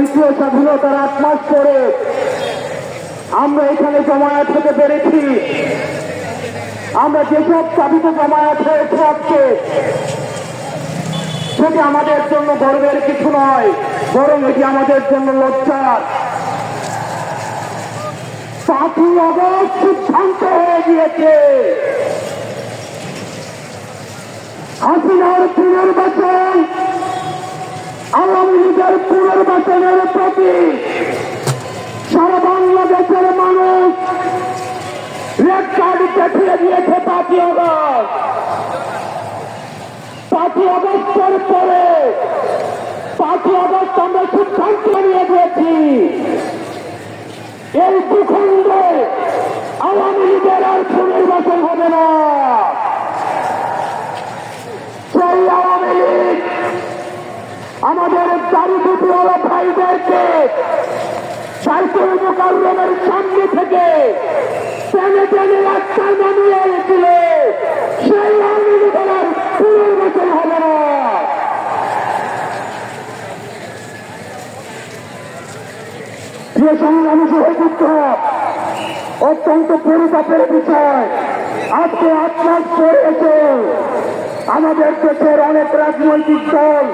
দ্বিতীয় স্বাধীনতার আট মাস পরে আমরা এখানে জমায়েত হতে পেরেছি। আমরা যেসব চাবিতে জমায়েত হয়েছে আজকে, সেটি আমাদের জন্য গর্বের কিছু নয়, বরং এটি আমাদের জন্য লজ্জার। পাঁচই অগস্ট সিদ্ধান্ত হয়ে গিয়েছে। হাসিনার পুনর্বাচন আওয়ামী লীগের পুনর্বাচনের অগস্ট পাঁচই অগস্টের পরে, পাঁচই অগস্ট আমরা সিদ্ধান্ত নিয়ে দিয়েছি এই ভূখণ্ডে আওয়ামী লীগের আর পুনর্বাচন হবে না। সেই আওয়ামী লীগ আমাদের দারিদ্রীয় ভাইদেরকে সাইকেল মোকাবিলের সামনে থেকে টেনে টেনে রাস্তায় নামিয়ে এনেছিল। সেই আওয়ামী আর পুনর্বাচন হবে না প্রিয় সংগ্রামী সহযুক্ত অত্যন্ত পরিতাপের বিষয় আজকে আট মাস পরে এসে আমাদের দেশের অনেক রাজনৈতিক দল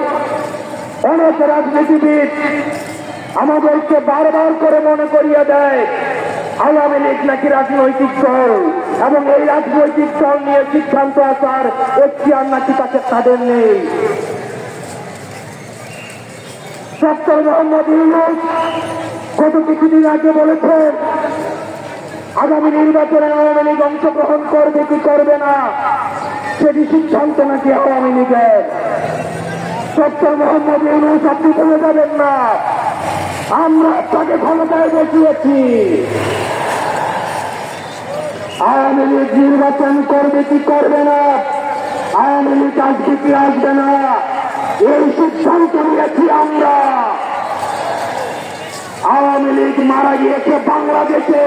অনেক রাজনীতিবিদ আমাদেরকে বারবার করে মনে করিয়ে দেয়। আওয়ামী লীগ নাকি রাজনৈতিক দল? এবং এই রাজনৈতিক দল নিয়ে সিদ্ধান্ত আসার এখতিয়ার নাকি তাকে তাদের নেই? ডক্টর মোহাম্মদ ইউনুস গত কিছুদিন আগে বলেছেন, আগামী নির্বাচনে আওয়ামী লীগ অংশগ্রহণ করবে কি করবে না? সেটি সিদ্ধান্ত নাকি আওয়ামী লীগের? ডক্টর মোহাম্মদ ইউনুস, আপনি বলে যাবেন না। আমরা তাকে ক্ষমতায় বসিয়েছি আওয়ামী লীগ নির্বাচন করবে কি করবে না? আওয়ামী লীগ আসবে কি আসবে না? এই সিদ্ধান্ত নিয়েছি আমরা। আওয়ামী লীগ মারা গিয়েছে বাংলাদেশে,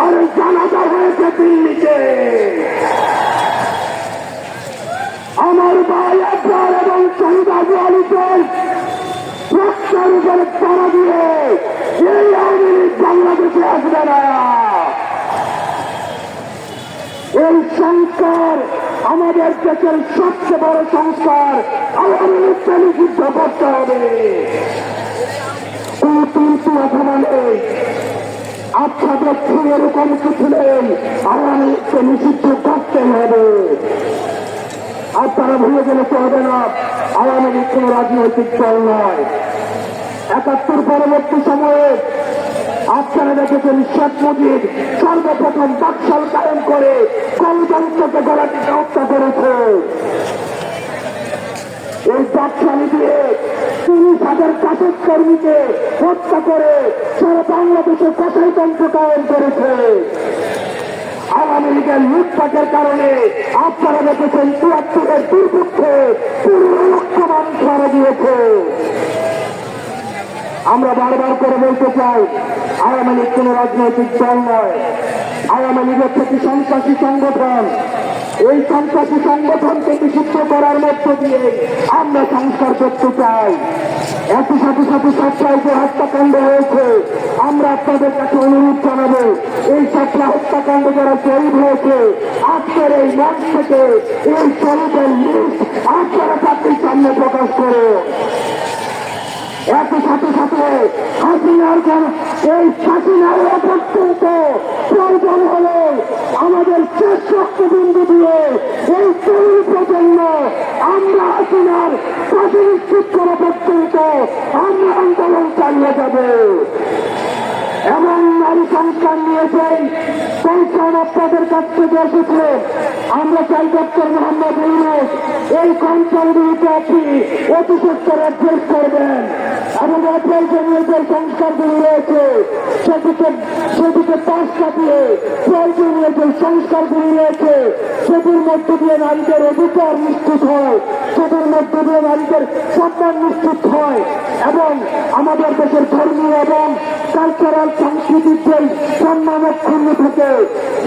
আর জানাজা হয়েছে দিল্লিতে। আমার ভাই আপনার এবং শহীদ আবু আলীদের রক্তের উপরে তারা দিয়ে এই আওয়ামী লীগ বাংলাদেশে আসবে না। এই সংস্কার আমাদের দেশের সবচেয়ে বড় সংস্কার। আওয়ামী লীগকে নিষিদ্ধ করতে হবে। কিন্তু ঠিক এরকম কিছু নেই। নিষিদ্ধ করতে হবে। ভুলে গেলে চলবে না, আওয়ামী লীগ রাজনৈতিক দল নয়। একাত্তর পরবর্তী সময়ে আপনারা দেখেছেন শেখ মুজিব সর্বপ্রথম বাকশাল কায়েম করে গণতন্ত্রকে গড়াটিকে হত্যা করেছে। এই বাকশালী দিয়ে তিরিশ হাজার চাষের কর্মীকে হত্যা করে সারা বাংলাদেশে কষাইতন্ত্র কায়েম করেছে। আওয়ামী লীগের লুটপাটের কারণে আপনারা দেখেছেন চুয়াত্তরের দুর্ভিক্ষে পনেরো লক্ষ মানুষ মারা গিয়েছে আমরা বারবার করে বলতে চাই, আওয়ামী লীগ কোন রাজনৈতিক দল নয়। আওয়ামী লীগ হচ্ছে একটি সন্ত্রাসী সংগঠন, এই সন্ত্রাসী সংগঠনকে নিষিদ্ধ করার মধ্য দিয়ে আমরা সংস্কার করতে চাই। একই সাথে সাথে সপ্তাহে যে হত্যাকাণ্ড হয়েছে। আমরা আপনাদের কাছে অনুরোধ জানাব, এই সপ্তাহ হত্যাকাণ্ড যারা শহীদ হয়েছে, আজকের এই মঞ্চ থেকে এই শহীদের লিস্ট আপনারা সামনে প্রকাশ করে হাসিনার এই হাসিনার পর্যন্ত প্রয়োজন হলে আমাদের শেষ রক্তবিন্দু দিয়ে এই তরুণ প্রজন্ম, আমরা হাসিনার ফাঁসি নিশ্চিত করা পর্যন্ত আমরা আন্দোলন চালিয়ে যাবে। এমন নারী সংস্কার নিয়েছেন কৌশল আপনাদের কাছ থেকে এসেছে আমরা চাই ডক্টর মোহাম্মদ ইউনুস। এই কৌশলগুলিকে আপনি অতি সত্তর অভ্যেস করবেন। এবং অপ্রয়োজনীয় যে সংস্কারগুলি রয়েছে সেদিকে সেদিকে পাশ কাটিয়ে প্রয়োজনীয় যে সংস্কারগুলি রয়েছে, সেটির মধ্য দিয়ে নারীদের অধিকার নিশ্চিত হয়। সেটির মধ্য দিয়ে নারীদের সম্মান নিশ্চিত হয়। এবং আমাদের দেশের ধর্মীয় এবং কালচারাল সংস্কৃতির যে অক্ষুণ্ণ থাকে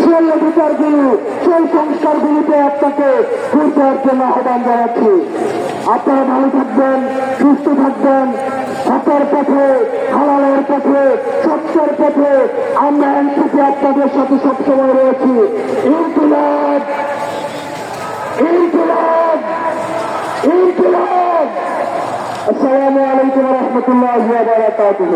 সেই অধিকারগুলো সেই সংস্কারগুলিতে আপনাকে ঘুরতে জন্য আহ্বান জানাচ্ছি। আপনারা ভালো থাকবেন, সুস্থ থাকবেন হাতের পথে, হালালের পথে, সত্যের পথে আমরা এনসিপি আপনাদের সাথে সবসময় রয়েছি। ইনকিলাব! ইনকিলাব! ইনকিলাব! আসসালামু আলাইকুম রহমতুল্লাহ বারাকাতুহ।